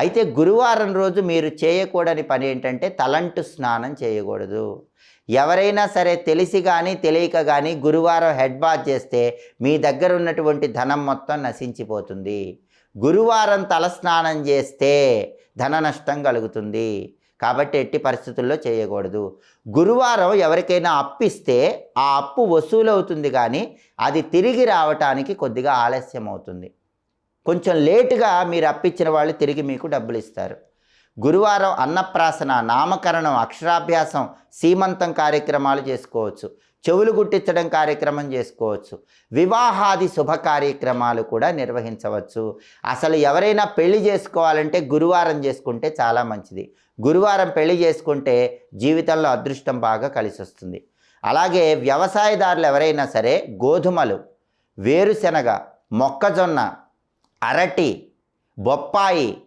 అయితే గురువారం రోజు మీరు చేయకూడని పని ఏంటంటే తలంటు స్నానం చేయకూడదు. ఎవరైనా సరే తెలిసి కానీ తెలియక కానీ గురువారం హెడ్ బాత్ చేస్తే మీ దగ్గర ఉన్నటువంటి ధనం మొత్తం నశించిపోతుంది. గురువారం తలస్నానం చేస్తే ధన నష్టం కలుగుతుంది. కాబట్టి ఎట్టి పరిస్థితుల్లో చేయకూడదు. గురువారం ఎవరికైనా అప్పిస్తే ఆ అప్పు వసూలు అవుతుంది కానీ అది తిరిగి రావటానికి కొద్దిగా ఆలస్యం అవుతుంది కొంచెం లేటుగా మీరు అప్పించిన వాళ్ళు తిరిగి మీకు డబ్బులు ఇస్తారు గురువారం అన్నప్రాసన నామకరణం అక్షరాభ్యాసం సీమంతం కార్యక్రమాలు చేసుకోవచ్చు. చెవులు గుట్టించడం కార్యక్రమం చేసుకోవచ్చు. వివాహాది శుభ కార్యక్రమాలు కూడా నిర్వహించవచ్చు. అసలు ఎవరైనా పెళ్ళి చేసుకోవాలంటే గురువారం చేసుకుంటే చాలా మంచిది. గురువారం పెళ్ళి చేసుకుంటే జీవితంలో అదృష్టం బాగా కలిసి వస్తుంది అలాగే వ్యవసాయదారులు ఎవరైనా సరే గోధుమలు వేరుశెనగ మొక్కజొన్న అరటి బొప్పాయి